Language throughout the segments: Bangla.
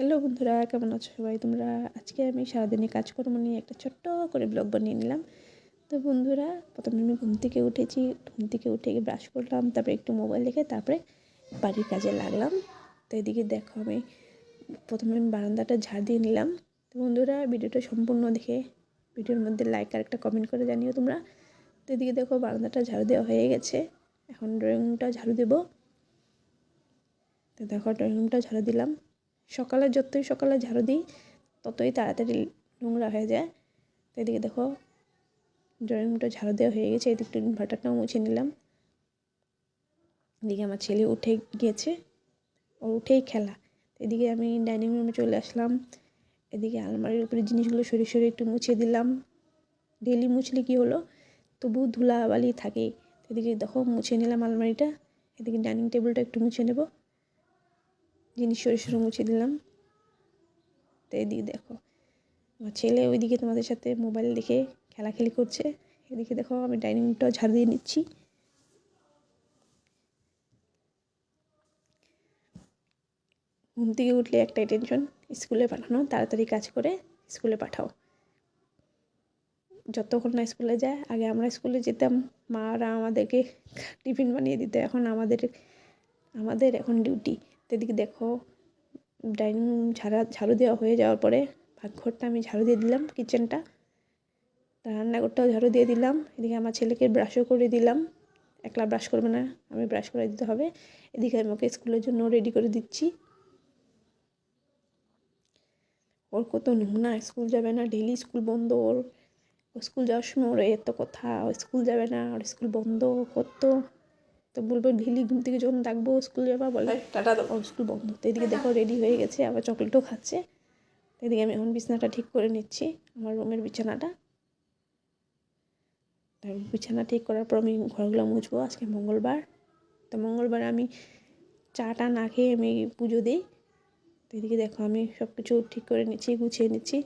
হ্যালো বন্ধুরা, কেমন আছো সবাই? তোমরা আজকে আমি সারাদিনে কাজকর্ম নিয়ে একটা ছোট্ট করে ব্লগ বানিয়ে নিলাম। তো বন্ধুরা, প্রথমে আমি ঘুম থেকে উঠেছি। ঘুম থেকে উঠে ব্রাশ করলাম, তারপরে একটু মোবাইল দেখে তারপরে বাড়ির কাজে লাগলাম। তো এদিকে দেখো আমি প্রথমে আমি বারান্দাটা ঝাড় দিয়ে নিলাম। তো বন্ধুরা, ভিডিওটা সম্পূর্ণ দেখে ভিডিওর মধ্যে লাইক আর একটা কমেন্ট করে জানিও তোমরা। তো এদিকে দেখো বারান্দাটা ঝাড়ু দেওয়া হয়ে গেছে। এখন ড্রয়িং রুমটা ঝাড়ু দেবো। তো দেখো ড্রয়িং রুমটা ঝাড়ু দিলাম। সকালে যতই সকালে ঝাড়ু দিই, ততই তাড়াতাড়ি নোংরা হয়ে যায়। তো এদিকে দেখো ড্রয়িং রুমটা ঝাড়ু দেওয়া হয়ে গেছে, এদিকে ইনভার্টারটাও মুছে নিলাম। এদিকে আমার ছেলে উঠে গিয়েছে, ও উঠেই খেলা। এদিকে আমি ডাইনিং রুমে চলে আসলাম। এদিকে আলমারির উপরে জিনিসগুলো সরিয়ে সরিয়ে একটু মুছে দিলাম। ডেলি মুছলে কী হলো? তবু ধুলাবালি থাকে এদিকে দেখো, মুছে নিলাম আলমারিটা। এদিকে ডাইনিং টেবিলটা একটু মুছে নেব। জিনিস সরে সরে মুছে দিলাম। তো এদিকে দেখো, আমার ছেলে ওইদিকে তোমাদের সাথে মোবাইল দেখে খেলাখেলি করছে। এদিকে দেখো, আমি ডাইনিংটাও ঝাড় দিয়ে নিচ্ছি। ঘুম থেকে উঠলে একটাই টেনশন স্কুলে পাঠানো, তাড়াতাড়ি কাজ করে স্কুলে পাঠাও। যতক্ষণ না স্কুলে যায়, আগে আমরা স্কুলে যেতাম, মারা আমাদেরকে টিফিন বানিয়ে দিত, এখন আমাদের আমাদের এখন ডিউটি এদিকে দেখো, ডাইনিং রুম ঝাড়া, ঝাড়ু দেওয়া হয়ে যাওয়ার পরে ভাতঘরটা আমি ঝাড়ু দিয়ে দিলাম, কিচেনটা। রান্নাঘরটাও ঝাড়ু দিয়ে দিলাম, এদিকে আমার ছেলেকে ব্রাশও করে দিলাম। একলা ব্রাশ করবে না, আমি ব্রাশ করে দিতে হবে। এদিকে আমি ওকে স্কুলের জন্য রেডি করে দিচ্ছি। ওর কত নোংরা, স্কুল যাবে না ডেলি স্কুল বন্ধ ওর। স্কুল যাওয়ার সময় ওর এত কথা স্কুল যাবে না, ওর স্কুল বন্ধ, কত তো বলব ভিলি ঘুম থেকে যখন ডাকবো স্কুল যাবা বলে টাটা দেবো স্কুল বন্ধ। তো এদিকে দেখো রেডি হয়ে গেছে আবার চকলেটও খাচ্ছে। এদিকে আমি এখন বিছানাটা ঠিক করে নিচ্ছি আমার রুমের বিছানাটা। তার বিছানা ঠিক করার পর আমি ঘরগুলো মুছবো আজকে মঙ্গলবার। তো মঙ্গলবার আমি চাটা না খেয়ে আমি পুজো দিই। তো এদিকে দেখো আমি সব কিছু ঠিক করে নিচ্ছি গুছিয়ে নিচ্ছি।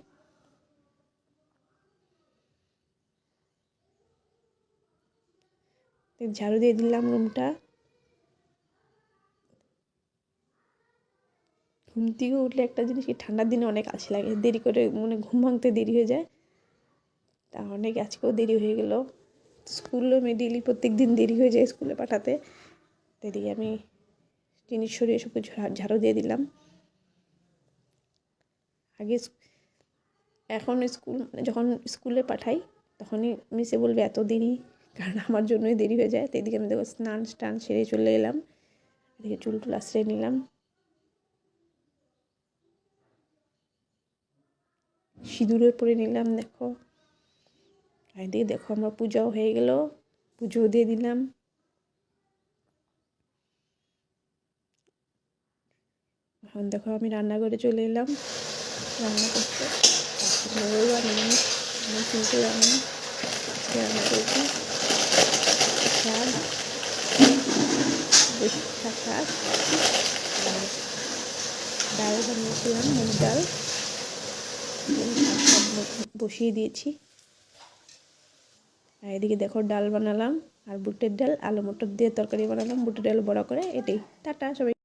ঝাড়ু দিয়ে দিলাম রুমটা। ঘুম থেকে উঠলে একটা জিনিস কি, ঠান্ডার দিনে অনেক আছি লাগে, দেরি করে মানে ঘুম ভাঙতে দেরি হয়ে যায়। তা অনেক আজকেও দেরি হয়ে গেল। স্কুলও ডেলি প্রত্যেক দিন দেরি হয়ে যায় স্কুলে পাঠাতে। এদিকে আমি জিনিস সরিয়ে সব কিছু ঝাড়ু দিয়ে দিলাম। আগে এখন স্কুল যখন স্কুলে পাঠাই, তখনই মিসে বলবে এত দেরি কারণ আমার জন্যই দেরি হয়ে যায় তো এদিকে আমি দেখো স্নান স্টান সেরে চলে এলাম, এদিকে চুল টুল আশ্রয় নিলাম। সিঁদুরে পরে নিলাম, দেখো। আর এদিকে দেখো আমার পূজাও হয়ে গেল পুজো দিয়ে দিলাম। এখন দেখো আমি রান্নাঘরে চলে এলাম, রান্না করতে। আমি রান্না করছি শাক শাক ডাল বানিয়েছিলাম, মুগ ডাল। বসিয়ে দিয়েছি। আর এদিকে দেখো ডাল বানালাম, আর বুটের ডাল, আলু মটর দিয়ে তরকারি বানালাম, বুটের ডাল বড় করে, এটাই। টাটা, সবাই।